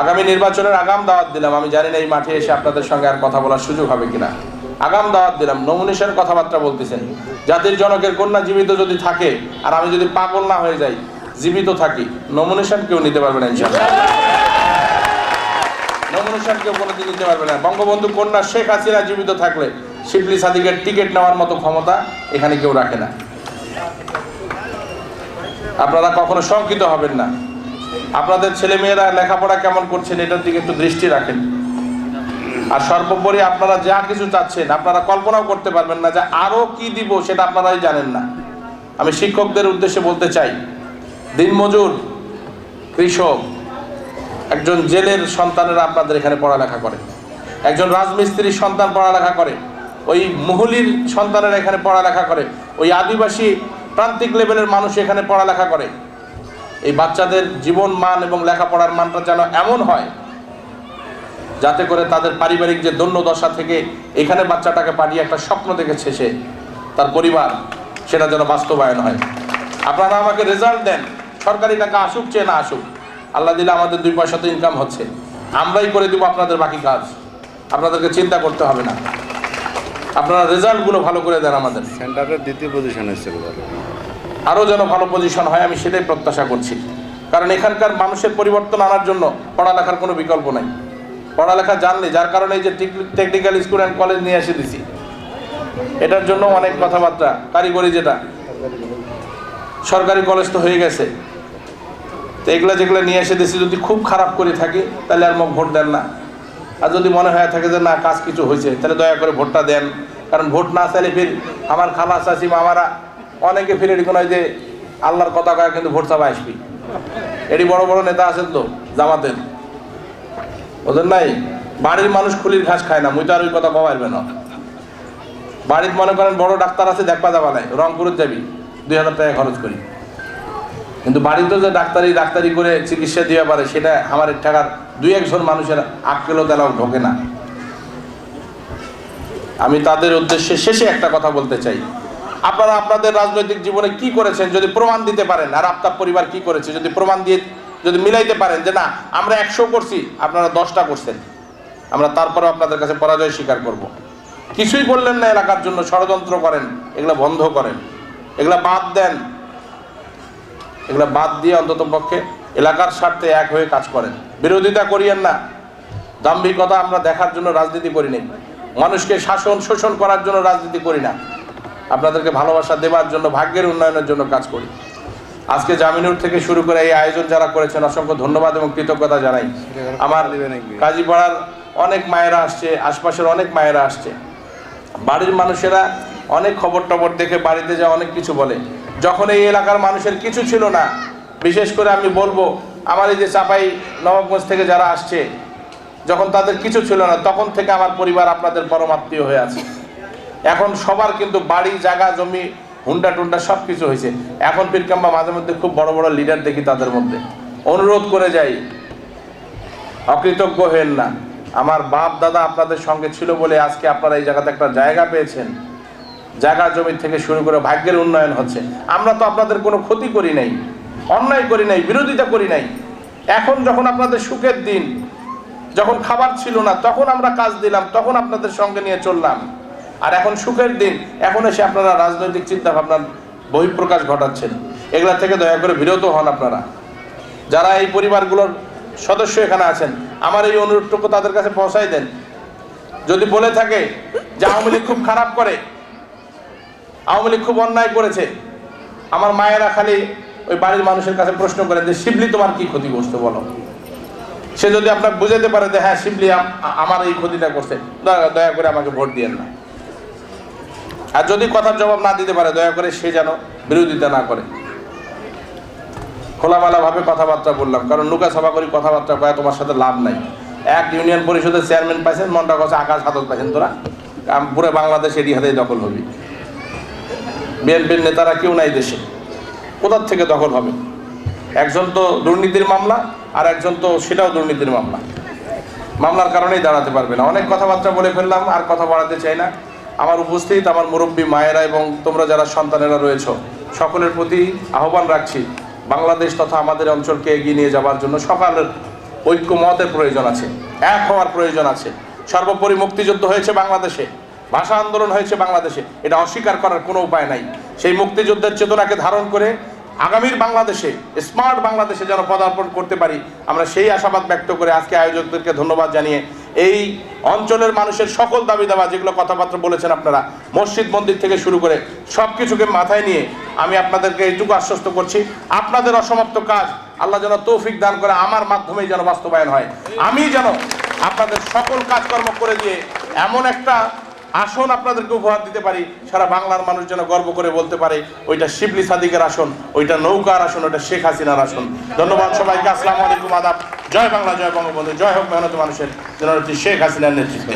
আগামী নির্বাচনের আগাম দাওয়াত দিলাম। আমি জানি না এই মাঠে এসে আপনাদের সঙ্গে আর কথা বলার সুযোগ হবে কিনা। আগাম দাওয়াত দিলাম। নমুনিশন কথাবার্তা বলতেছেন। জাতির জনকের কন্যা জীবিত যদি থাকে, আর আমি যদি পাগল না হয়ে যাই, জীবিত থাকি, নমুনিশন কেউ নিতে পারবে না নমুনিশন কেউ কোনোদিন নিতে পারবে না। বঙ্গবন্ধু কন্যা শেখ হাসিনা জীবিত থাকলে শিবলি সাদিকের টিকিট নেওয়ার মতো ক্ষমতা এখানে কেউ রাখে না। আপনারা কখনো শঙ্কিত হবেন না। আপনাদের ছেলেমেয়েরা লেখাপড়া কেমন করছেন এটার দিকে একটু দৃষ্টি রাখেন। আর সর্বোপরি আপনারা যা কিছু চাচ্ছেন, আপনারা কল্পনাও করতে পারবেন না যে আরও কি দিব সেটা আপনারাই জানেন না। আমি শিক্ষকদের উদ্দেশ্যে বলতে চাই, দিনমজুর কৃষক একজন জেলের সন্তানেরা আপনাদের এখানে পড়ালেখা করে। একজন রাজমিস্ত্রির সন্তান পড়ালেখা করে। ওই মহুলির সন্তানেরা এখানে পড়ালেখা করে। ওই আদিবাসী প্রান্তিক লেভেলের মানুষ এখানে পড়ালেখা করে। এই বাচ্চাদের জীবন মান এবং লেখাপড়ার মানটা যেন এমন হয় যাতে করে তাদের পারিবারিক যে দন্য দশা থেকে এখানে বাচ্চাটাকে পাঠিয়ে একটা স্বপ্ন দেখেছে সে, তার পরিবার, সেটা যেন বাস্তবায়ন হয়। আপনারা আমাকে রেজাল্ট দেন, সরকারি টাকা আসুক চেয়ে না আসুক, আল্লাহ দিলে আমাদের দুই পয়সা তো ইনকাম হচ্ছে। আমরাই করে দিব আপনাদের বাকি কাজ, আপনাদেরকে চিন্তা করতে হবে না। আপনারা রেজাল্টগুলো ভালো করে দেন আমাদের। সেন্টারের দ্বিতীয় পজিশনে ছিল। আরও যেন ভালো পজিশন হয়, আমি সেটাই প্রত্যাশা করছি। কারণ এখানকার মানুষের পরিবর্তন আনার জন্য পড়ালেখার কোনো বিকল্প নাই। পড়ালেখা জানলে, যার কারণে যে টেকনিক্যাল স্কুল অ্যান্ড কলেজ নিয়ে এসে দিছি। এটার জন্য অনেক কথাবার্তা, কারিগরি যেটা। সরকারি কলেজ তো হয়ে গেছে। তো এগুলো যেগুলো নিয়ে এসে দিছি, যদি খুব খারাপ করে থাকি, তাহলে আর মুখ ভোট দেন না। আর যদি মনে হয় থাকে যে, না, কাজ কিছু হয়েছে, তাহলে দয়া করে ভোটটা দেন। কারণ ভোট না চাইলে ফির আমার খালা চাষি মামারা অনেকে ফিরে এরকম হয় যে আল্লাহর কথা কয়, কিন্তু ভোট চাপা আসবি। এটি বড় বড় নেতা আছেন তো, জামাতের। ওদের নাই? বাড়ির মানুষ খুলির ঘাস খায় না, মুই তো আর ওই কথা কমাইবে না। বাড়িতে মনে করেন বড় ডাক্তার আছে, দেখবা যাবা নাই রংপুরে যাবি, দুই হাজার টাকা খরচ করি। কিন্তু বাড়িতে যে ডাক্তারি ডাক্তারি করে চিকিৎসা দেওয়া পারে, সেটা আমার টাকার দুই একজন মানুষের আক্কেলও তেলাও ঢোকে না। আমি তাদের উদ্দেশ্যে শেষে একটা কথা বলতে চাই। আপনারা আপনাদের রাজনৈতিক জীবনে কি করেছেন যদি প্রমাণ দিতে পারেন? আর আপনার পরিবার কি করেছে যদি প্রমাণ দিয়ে, যদি মিলাইতে পারেন যে না, আমরা একশো করছি, আপনারা দশটা করছেন। আমরা তারপরে আপনাদের কাছে পরাজয় স্বীকার করব। কিছুই করলেন না এলাকার জন্য, ষড়যন্ত্র করেন, এগুলো বন্ধ করেন। এগুলো বাদ দেন। এগুলো বাদ দিয়ে অন্তত পক্ষে এলাকার স্বার্থে এক হয়ে কাজ করেন। বিরোধিতা করিয়েন না। দাম্ভিকতা আমরা দেখার জন্য রাজনীতি করি নাই মানুষকে শাসন শোষণ করার জন্য রাজনীতি করি না। আপনাদেরকে ভালোবাসা দেওয়ার জন্য, ভাগ্যের উন্নয়নের জন্য কাজ করি। আজকে জামিনুর থেকে শুরু করে এই আয়োজন যারা করেছেন, অসংখ্য ধন্যবাদ এবং কৃতজ্ঞতা জানাই। আমার কাজীপাড়ার অনেক মায়েরা আসছে, আশপাশের অনেক মায়েরা আসছে। বাড়ির মানুষেরা অনেক খবর টবর দেখে বাড়িতে যা অনেক কিছু বলে। যখন এই এলাকার মানুষের কিছু ছিল না, বিশেষ করে আমি বলব, আমার এই যে চাপাই নবাবগঞ্জ থেকে যারা আসছে, যখন তাদের কিছু ছিল না, তখন থেকে আমার পরিবার আপনাদের পরমাত্মীয় হয়ে আছে। এখন সবার কিন্তু বাড়ি, জায়গা, জমি, হুন্ডা টুন্ডা সব কিছু হয়েছে। এখন পিরকাম্বা মাঝে মধ্যে খুব বড় বড় লিডার দেখি তাদের মধ্যে। অনুরোধ করে যাই। অকৃতজ্ঞ হেন না। আমার বাপ, দাদা আপনাদের সঙ্গে ছিল বলে আজকে আপনারা এই জায়গাতে একটা জায়গা পেয়েছেন। জায়গা, জমি থেকে শুরু করে ভাগ্যের উন্নয়ন হচ্ছে। আমরা তো আপনাদের কোনো ক্ষতি করি নাই, অন্যায় করি নাই, বিরোধিতা করি নাই। এখন যখন আপনাদের সুখের দিন, যখন খাবার ছিল না, তখন আমরা কাজ দিলাম, তখন আপনাদের সঙ্গে নিয়ে চললাম। আর এখন সুখের দিন। এখন এসে আপনারা রাজনৈতিক চিন্তা ভাবনার বহিঃপ্রকাশ ঘটাচ্ছেন। এগুলা থেকে দয়া করে বিরত হন আপনারা। যারা এই পরিবারগুলোর সদস্য এখানে আছেন, আমার এই অনুরোধটুকু তাদের কাছে পৌঁছাই দেন। যদি বলে থাকে যে আওয়ামী লীগ খুব খারাপ করে, আওয়ামী লীগ খুব অন্যায় করেছে, আমার মায়েরা খালি ওই বাড়ির মানুষের কাছে প্রশ্ন করেন যে, শিবলি, তোমার কি ক্ষতিগ্রস্ত বলো? সে যদি আপনার বুঝাতে পারে যে হ্যাঁ শিবলি আমার এই ক্ষতিটা করছে। দয়া করে আমাকে ভোট দিয়েন না। আর যদি কথার জবাব না দিতে পারে, দয়া করে সে যেন বিরোধিতা না করে। খোলামেলাভাবে কথাবার্তা বললাম, কারণ নুকা সভা করি কথাবার্তা কয়া তোমার সাথে লাভ নাই। এক ইউনিয়ন পরিষদের চেয়ারম্যান পাইছেন, মনটা কথা আকাশ হাতত পাইছেন। তোরা পুরো বাংলাদেশ এটি হাতেই দখল হবি। বিএনপির নেতারা কেউ নাই দেশে। কোথার থেকে দখল হবে? একজন তো দুর্নীতির মামলা, আর একজন তো সেটাও দুর্নীতির মামলা। মামলার কারণেই দাঁড়াতে পারবে না। অনেক কথাবার্তা বলে ফেললাম, আর কথা বাড়াতে চাই না। আমার উপস্থিত আমার মুরব্বী মায়েরা এবং তোমরা যারা সন্তানেরা রয়েছ, সকলের প্রতি আহ্বান রাখছি, বাংলাদেশ তথা আমাদের অঞ্চলকে এগিয়ে নিয়ে যাওয়ার জন্য সকালের ঐক্যমতের প্রয়োজন আছে, এক হওয়ার প্রয়োজন আছে। সর্বোপরি মুক্তিযুদ্ধ হয়েছে বাংলাদেশে, ভাষা আন্দোলন হয়েছে বাংলাদেশে, এটা অস্বীকার করার কোনো উপায় নাই। সেই মুক্তিযুদ্ধের চেতনাকে ধারণ করে আগামীর বাংলাদেশে, স্মার্ট বাংলাদেশে যেন পদার্পণ করতে পারি, আমরা সেই আশাবাদ ব্যক্ত করে আজকে আয়োজকদেরকে ধন্যবাদ জানিয়ে এই অঞ্চলের মানুষের সকল দাবি দাবা যেগুলো কথাবার্তা বলেছেন আপনারা, মসজিদ, মন্দির থেকে শুরু করে সব কিছুকে মাথায় নিয়ে আমি আপনাদেরকে এইটুকু আশ্বস্ত করছি। আপনাদের অসমাপ্ত কাজ আল্লাহ যেন তৌফিক দান করে আমার মাধ্যমেই যেন বাস্তবায়ন হয়। আমি যেন আপনাদের সকল কাজকর্ম করে দিয়ে এমন একটা আসন আপনাদেরকে উপহার দিতে পারি। সারা বাংলার মানুষ যেন গর্ব করে বলতে পারে, ওইটা শিবলি সাদিকের আসন, ওইটা নৌকার আসন, ওইটা শেখ হাসিনার আসন। ধন্যবাদ সবাইকে, আসসালামু আলাইকুম, আদাব। জয় বাংলা, জয় বঙ্গবন্ধু। জয় হোক মেহনত মানুষের জননেত্রী শেখ হাসিনার নেতৃত্বে।